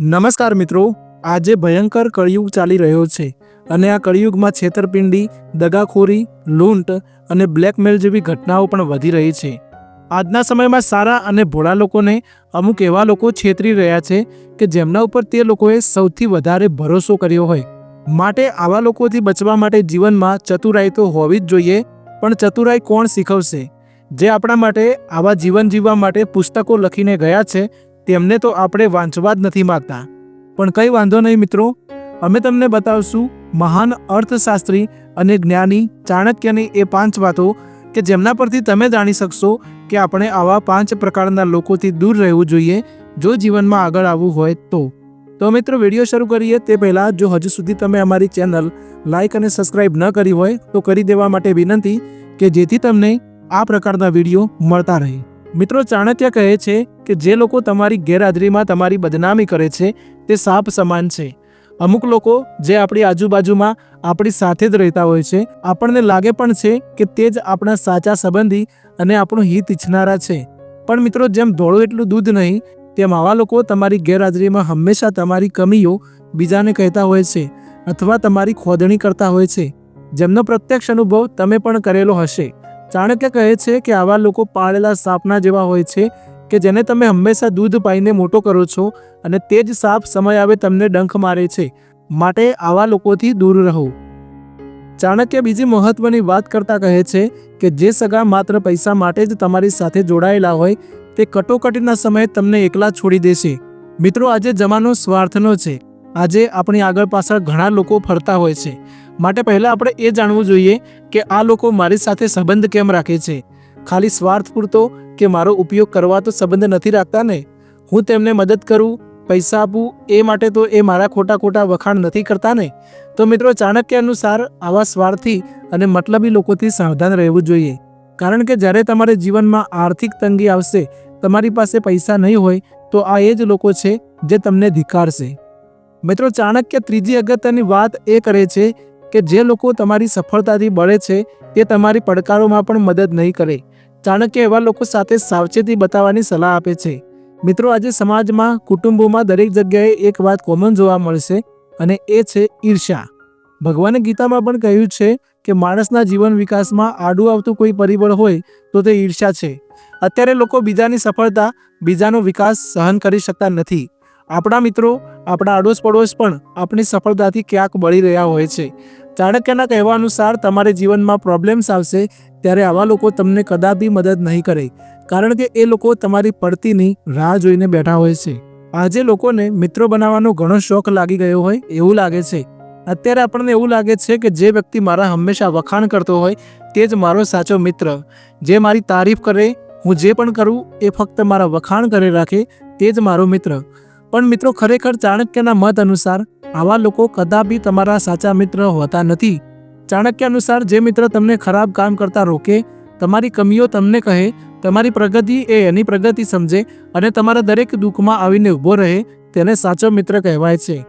નમસ્કાર મિત્રો, આજે ભયંકર કળિયુગ ચાલી રહ્યો છે અને આ કળિયુગમાં છેતરપિંડી, દગાખોરી, લૂંટ અને બ્લેકમેલ જેવી ઘટનાઓ પણ વધી રહી છે. આજના સમયમાં સારા અને ભોળા લોકોને અમુક એવા લોકો છેતરી રહ્યા છે કે જેમના ઉપર તે લોકોએ સૌથી વધારે ભરોસો કર્યો હોય. માટે આવા લોકોથી બચવા માટે જીવનમાં ચતુરાઈ તો હોવી જ જોઈએ, પણ ચતુરાઈ કોણ શીખવશે? જે આપણા માટે, આવા જીવન જીવવા માટે પુસ્તકો લખીને ગયા છે તેમને તો આપણે વાંચવા જ નથી માગતા. પણ કંઈ વાંધો નહીં મિત્રો, અમે તમને બતાવશું મહાન અર્થશાસ્ત્રી અને જ્ઞાની ચાણક્યની એ પાંચ વાતો કે જેમના પરથી તમે જાણી શકશો કે આપણે આવા પાંચ પ્રકારના લોકોથી દૂર રહેવું જોઈએ જો જીવનમાં આગળ આવવું હોય તો. તો મિત્રો, વીડિયો શરૂ કરીએ તે પહેલાં જો હજુ સુધી તમે અમારી ચેનલ લાઇક અને સબસ્ક્રાઇબ ન કરી હોય તો કરી દેવા માટે વિનંતી કે જેથી તમને આ પ્રકારના વીડિયો મળતા રહે. મિત્રો ચાણક્ય કહે છે કે જે લોકો તમારી ગેરહાજરીમાં તમારી બદનામી કરે છે, તે સાપ સમાન છે. અમુક લોકો જે આપણી આજુબાજુમાં આપણી સાથે જ રહેતા હોય છે, આપણને લાગે પણ છે કે તે જ આપણા સાચા સંબંધી અને આપણું હિત ઈચ્છનારા છે. પણ મિત્રો જેમ ધોળું એટલું દૂધ નહીં, તેમ આવા લોકો તમારી ગેરહાજરીમાં હંમેશા તમારી કમીઓ બીજાને કહેતા હોય છે અથવા તમારી ખોદણી કરતા હોય છે. જેમનો પ્રત્યક્ષ અનુભવ તમે પણ કરેલો હશે. ચાણક્ય કહે છે કે આવા લોકો પાળેલા સાપના જેવા હોય છે કે જેને તમે હંમેશા દૂધ પાઈને મોટો કરો છો અને તે જ સાપ સમય આવે તમને ડંખ મારે છે. માટે આવા લોકોથી દૂર રહો. ચાણક્ય બીજી મહત્વની વાત કરતા કહે છે કે જે સગા માત્ર પૈસા માટે જ તમારી સાથે જોડાયેલા હોય, તે કટોકટીના સમયે તમને એકલા છોડી દેશે. મિત્રો, આજે જમાનો સ્વાર્થનો છે. આજે આપણી આગળ પાછળ ઘણા લોકો ફરતા હોય છે. માટે પહેલાં આપણે એ જાણવું જોઈએ કે આ લોકો મારી સાથે સંબંધ કેમ રાખે છે. ખાલી સ્વાર્થ પૂરતો કે મારો ઉપયોગ કરવા તો સંબંધ નથી રાખતા ને? હું તેમને મદદ કરું, પૈસા આપું, એ માટે તો એ મારા ખોટા ખોટા વખાણ નથી કરતા ને? તો મિત્રો ચાણક્ય અનુસાર આવા સ્વાર્થી અને મતલબી લોકોથી સાવધાન રહેવું જોઈએ. કારણ કે જ્યારે તમારે જીવનમાં આર્થિક તંગી આવશે, તમારી પાસે પૈસા નહીં હોય, તો આ એ જ લોકો છે જે તમને ધિકારશે મિત્રો ચાણક્ય ત્રીજી અગત્યની વાત એ કરે છે કે જે લોકો તમારી સફળતાથી બળે છે, તે તમારી પડકારોમાં પણ મદદ નહીં કરે. ચાણક્ય એવા લોકો સાથે સાવચેતી બતાવવાની સલાહ આપે છે. મિત્રો, આજે સમાજમાં, કુટુંબોમાં દરેક જગ્યાએ એક વાત કોમન જોવા મળશે અને એ છે ઈર્ષ્યા. ભગવાને ગીતામાં પણ કહ્યું છે કે માણસના જીવન વિકાસમાં આડું આવતું કોઈ પરિબળ હોય, તો તે ઈર્ષ્યા છે. અત્યારે લોકો બીજાની સફળતા, બીજાનો વિકાસ સહન કરી શકતા નથી. આપણા મિત્રો, આપણા આડોશ પડોશ પણ આપણી સફળતાથી ક્યાંક બળી રહ્યા હોય છે. ચાણક્યના કહેવા અનુસાર તમારે જીવનમાં પ્રોબ્લેમ્સ આવશે ત્યારે આવા લોકો તમને કદાપી મદદ નહીં કરે, કારણ કે એ લોકો તમારી પડતીની રાહ જોઈને બેઠા હોય છે. આજે લોકોને મિત્રો બનાવવાનો ઘણો શોખ લાગી ગયો હોય એવું લાગે છે. અત્યારે આપણને એવું લાગે છે કે જે વ્યક્તિ મારા હંમેશા વખાણ કરતો હોય તે જ મારો સાચો મિત્ર. જે મારી તારીફ કરે, હું જે પણ કરું એ ફક્ત મારા વખાણ કરી રાખે તે જ મારો મિત્ર. પણ મિત્રો ખરેખર ચાણક્યના મત અનુસાર આવા લોકો કદાપી તમારા સાચા મિત્ર હોતા નથી. ચાણક્ય અનુસાર જે મિત્ર તમને ખરાબ કામ કરતા રોકે, તમારી કમીઓ તમને કહે, તમારી પ્રગતિ એ એની પ્રગતિ સમજે અને તમારા દરેક દુઃખમાં આવીને ઊભો રહે તેને સાચો મિત્ર કહેવાય છે.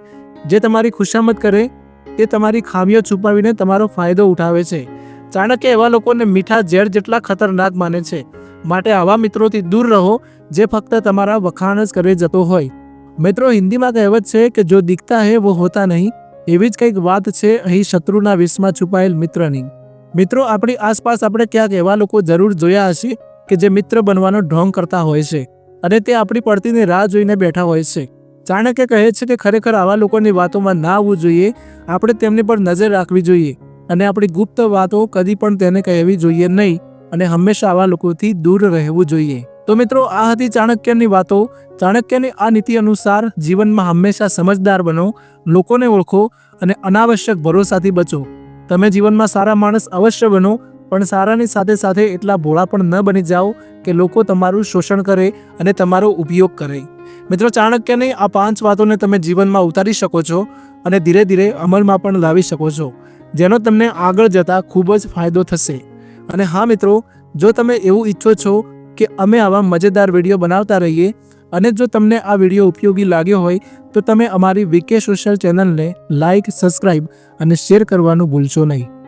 જે તમારી ખુશામત કરે, તે તમારી ખામીઓ છુપાવીને તમારો ફાયદો ઉઠાવે છે. ચાણક્ય એવા લોકોને મીઠા ઝેર જેટલા ખતરનાક માને છે. માટે આવા મિત્રોથી દૂર રહો, જે ફક્ત તમારા વખાણ જ કરે જતો હોય. મિત્રો, હિન્દીમાં કહેવત છે કે જો દિખતા હે, વો હોતા નહીં. એવી જ કંઈક વાત છે અહીં શત્રુના વિષમાં છુપાયેલ મિત્રની. મિત્રો, આપણી આસપાસ આપણે ક્યાંક એવા લોકો જરૂર જોયા હશે કે જે મિત્ર બનવાનો ઢોંગ કરતા હોય છે અને તે આપણી પડતીની રાહ જોઈને બેઠા હોય છે. ચાણક્ય કહે છે કે ખરેખર આવા લોકોની વાતોમાં ના આવવું જોઈએ. આપણે તેમની પર નજર રાખવી જોઈએ અને આપણી ગુપ્ત વાતો કદી પણ તેને કહેવી જોઈએ નહીં અને હંમેશા આવા લોકોથી દૂર રહેવું જોઈએ. તો મિત્રો, આ હતી ચાણક્યની વાતો. ચાણક્યની આ નીતિ અનુસાર જીવનમાં હંમેશા સમજદાર બનો, લોકોને ઓળખો અને અનાવશ્યક ભરોસાથી બચો. તમે જીવનમાં સારા માણસ અવશ્ય બનો, પણ સારાની સાથે સાથે એટલા ભોળા પણ ન બની જાઓ કે લોકો તમારું શોષણ કરે અને તમારો ઉપયોગ કરે. મિત્રો, ચાણક્યની આ પાંચ વાતોને તમે જીવનમાં ઉતારી શકો છો અને ધીરે ધીરે અમલમાં પણ લાવી શકો છો, જેનો તમને આગળ જતાં ખૂબ જ ફાયદો થશે. અને હા મિત્રો, જો તમે એવું ઈચ્છો છો કે અમે આવા મજેદાર વીડિયો બનાવતા રહીએ અને જો તમને આ વીડિયો ઉપયોગી લાગ્યો હોય તો તમે અમારી વીકે સોશિયલ ચેનલને લાઇક સબસ્ક્રાઇબ અને શેર કરવાનું ભૂલશો નહીં.